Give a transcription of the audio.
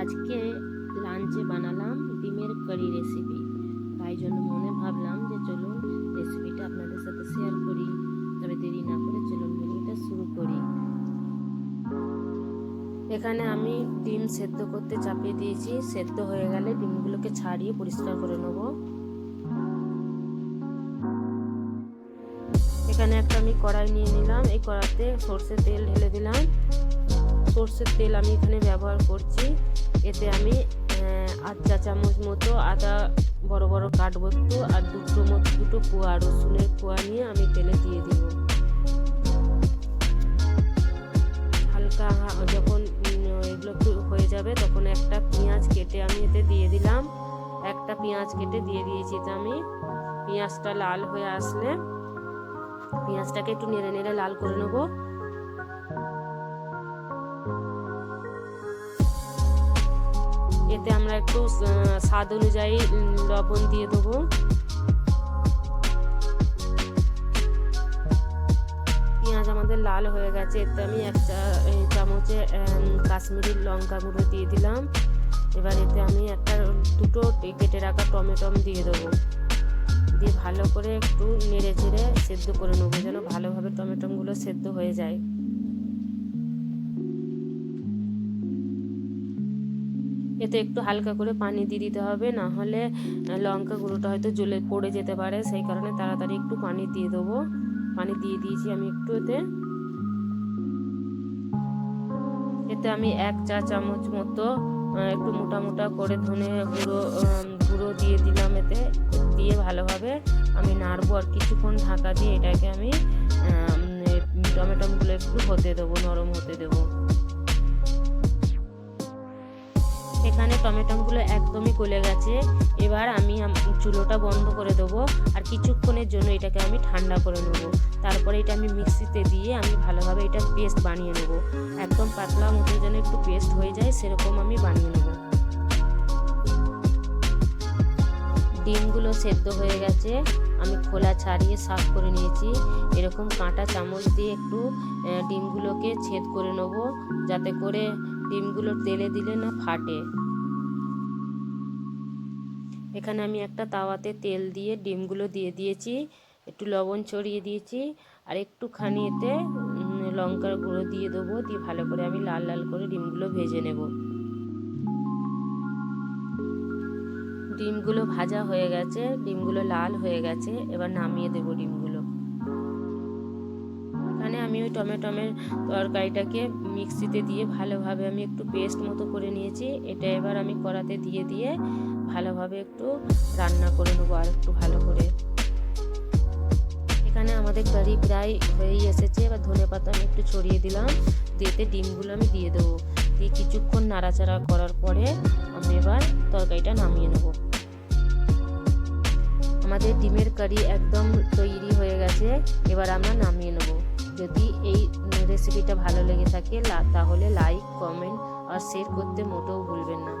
আজকে লাঞ্চে বানালাম ডিমের কারি রেসিপি তাই জন্য মনে ভাবলাম যে চলুন রেসিপিটা আপনাদের সাথে শেয়ার করি। তবে দেরি না করে চলুন ভিডিওটা শুরু করি। এখানে আমি ডিম সেদ্ধ করতে চাপিয়ে দিয়েছি। সেদ্ধ হয়ে গেলে ডিমগুলোকে ছাড়িয়ে পরিষ্কার করে নেব। এখানে একটা আমি কড়াই নিয়ে নিলাম। এই কড়াতে সর্ষে তেল ঢেলে দিলাম। সর্ষের তেল আমি এখানে ব্যবহার করছি। এতে আমি আধ চা চামচ মতো আদা বড় বড় একটু, আর দুটো মতো, দুটো কুয়া রসুনের কুয়া নিয়ে আমি তেলে দিয়ে দিব। হালকা যখন এগুলো একটু হয়ে যাবে, তখন একটা পেঁয়াজ কেটে আমি এতে দিয়ে দিলাম। একটা পেঁয়াজ কেটে দিয়ে দিয়েছি তো আমি। পেঁয়াজটা লাল হয়ে আসলে, পেঁয়াজটাকে একটু নেড়ে নেড়ে লাল করে নেব। এতে আমরা একটু স্বাদ অনুযায়ী লবণ দিয়ে দেবো। পেঁয়াজ আমাদের লাল হয়ে গেছে, এতে আমি এক চামচে কাশ্মীরি লঙ্কা গুঁড়ো দিয়ে দিলাম। এবার এতে আমি একটা, দুটো কেটে রাখা টমেটম দিয়ে দেবো। দিয়ে ভালো করে একটু নেড়ে চেড়ে সেদ্ধ করে নেব, যেন ভালোভাবে টমেটমগুলো সেদ্ধ হয়ে যায়। এতে একটু হালকা করে পানি দিয়ে দিতে হবে, না হলে লঙ্কা গুঁড়োটা হয়তো জ্বলে পড়ে যেতে পারে, সেই কারণে তাড়াতাড়ি একটু পানি দিয়ে দেবো। পানি দিয়ে দিয়েছি আমি একটু এতে। এতে আমি এক চা চামচ মতো একটু মোটা মোটা করে ধনে গুঁড়ো গুঁড়ো দিয়ে দিলাম এতে, দিয়ে ভালোভাবে আমি নাড়বো আর কিছুক্ষণ ঢাকা দিয়ে এটাকে আমি টমেটোগুলো একটু হতে দেবো, নরম হতে দেবো। এখানে টমেটোগুলো একদমই গলে গেছে। এবার আমি চুলোটা বন্ধ করে দেবো আর কিছুক্ষণের জন্য এটাকে আমি ঠান্ডা করে নেব। তারপরে এটা আমি মিক্সিতে দিয়ে আমি ভালোভাবে এটা পেস্ট বানিয়ে নেব। একদম পাতলা মতো যেন একটু পেস্ট হয়ে যায়, সেরকম আমি বানিয়ে নেব। ডিমগুলো সেদ্ধ হয়ে গেছে, আমি খোলা ছাড়িয়ে সাফ করে নিয়েছি। এরকম কাঁটা চামচ দিয়ে একটু ডিমগুলোকে ছেদ করে নেব, যাতে করে ডিমগুলো তেলে দিলে না ফাটে। এখানে আমি একটা তাওয়াতে তেল দিয়ে ডিমগুলো দিয়ে দিয়েছি, একটু লবণ ছড়িয়ে দিয়েছি, আর একটুখানি এতে লঙ্কার গুঁড়ো দিয়ে দেবো, দিয়ে ভালো করে আমি লাল লাল করে ডিমগুলো ভেজে নেব। ডিমগুলো ভাজা হয়ে গেছে, ডিমগুলো লাল হয়ে গেছে, এবার নামিয়ে দেবো আমি ওই টমেটোমের তরকারিটাকে মিক্সিতে দিয়ে ভালোভাবে আমি একটু পেস্ট মতো করে নিয়েছি। এটা এবার আমি কড়াতে দিয়ে দিয়ে ভালোভাবে একটু রান্না করে নেব আর একটু ভালো করে। এখানে আমাদের কারি প্রায় হয়েই এসেছে। এবার ধনে পাতা আমি একটু ছড়িয়ে দিলাম। দিয়েতে ডিমগুলো আমি দিয়ে দেবো। দিয়ে কিছুক্ষণ নাড়াচাড়া করার পরে আমি এবার তরকারিটা নামিয়ে নেব। আমাদের ডিমের কারি একদম তৈরি হয়ে গেছে। এবার আমরা নামিয়ে নেব। যদি এই রেসিপিটা ভালো লেগে থাকে তাহলে লাইক কমেন্ট আর শেয়ার করতে মোটেও ভুলবেন না।